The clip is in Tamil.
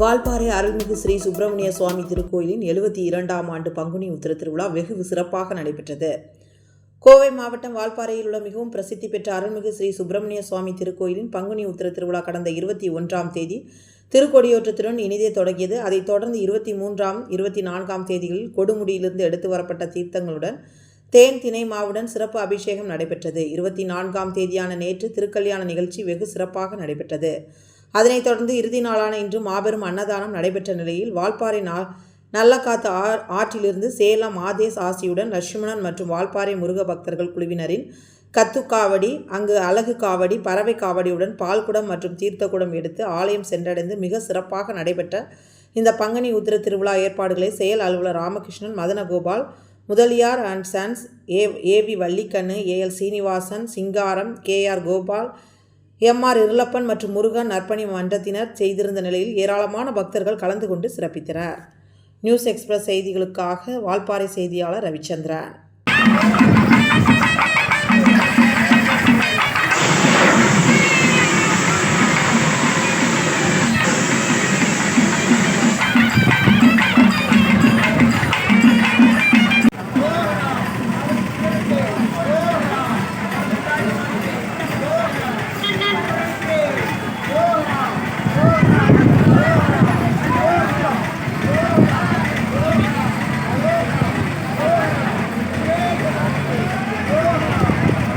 வால்பாறை அருள்மிகு ஸ்ரீ சுப்பிரமணிய சுவாமி திருக்கோயிலின் எழுபத்தி இரண்டாம் ஆண்டு பங்குனி உத்திர திருவிழா வெகு சிறப்பாக நடைபெற்றது. கோவை மாவட்டம் வால்பாறையில் உள்ள மிகவும் பிரசித்தி பெற்ற அருள்மிகு ஸ்ரீ சுப்பிரமணிய சுவாமி திருக்கோயிலின் பங்குனி உத்திர திருவிழா கடந்த இருபத்தி ஒன்றாம் தேதி திருக்கொடியோற்றத்துடன் இனிதே தொடங்கியது. அதைத் தொடர்ந்து இருபத்தி மூன்றாம் இருபத்தி நான்காம் தேதிகளில் கொடுமுடியிலிருந்து எடுத்து வரப்பட்ட தீர்த்தங்களுடன் தேன் திணை மாவுடன் சிறப்பு அபிஷேகம் நடைபெற்றது. இருபத்தி நான்காம் தேதியான நேற்று திருக்கல்யாண நிகழ்ச்சி வெகு சிறப்பாக நடைபெற்றது. அதனைத் தொடர்ந்து இறுதி நாளான இன்று மாபெரும் அன்னதானம் நடைபெற்ற நிலையில் வால்பாறை நா நல்லக்காத்து ஆ ஆற்றிலிருந்து சேலம் ஆதேஸ் ஆசியுடன் லட்சுமணன் மற்றும் வால்பாறை முருக பக்தர்கள் குழுவினரின் கத்துக்காவடி அங்கு அழகு காவடி பறவை காவடியுடன் பால்குடம் மற்றும் தீர்த்தக்குடம் எடுத்து ஆலயம் சென்றடைந்து மிக சிறப்பாக நடைபெற்ற இந்த பங்குனி உத்திர திருவிழா ஏற்பாடுகளை செயல் அலுவலர் Ramakrishnan Madanagopal Mudaliar and sons A AV Vallikannu AL Srinivasan Singaram KR Gopal MR Irulappan மற்றும் முருகன் அர்ப்பணி மன்றத்தினர் செய்திருந்த நிலையில் ஏராளமான பக்தர்கள் கலந்து கொண்டு சிறப்பித்தனர். நியூஸ் எக்ஸ்பிரஸ் செய்திகளுக்காக வால்பாறை செய்தியாளர் ரவிச்சந்திரன்.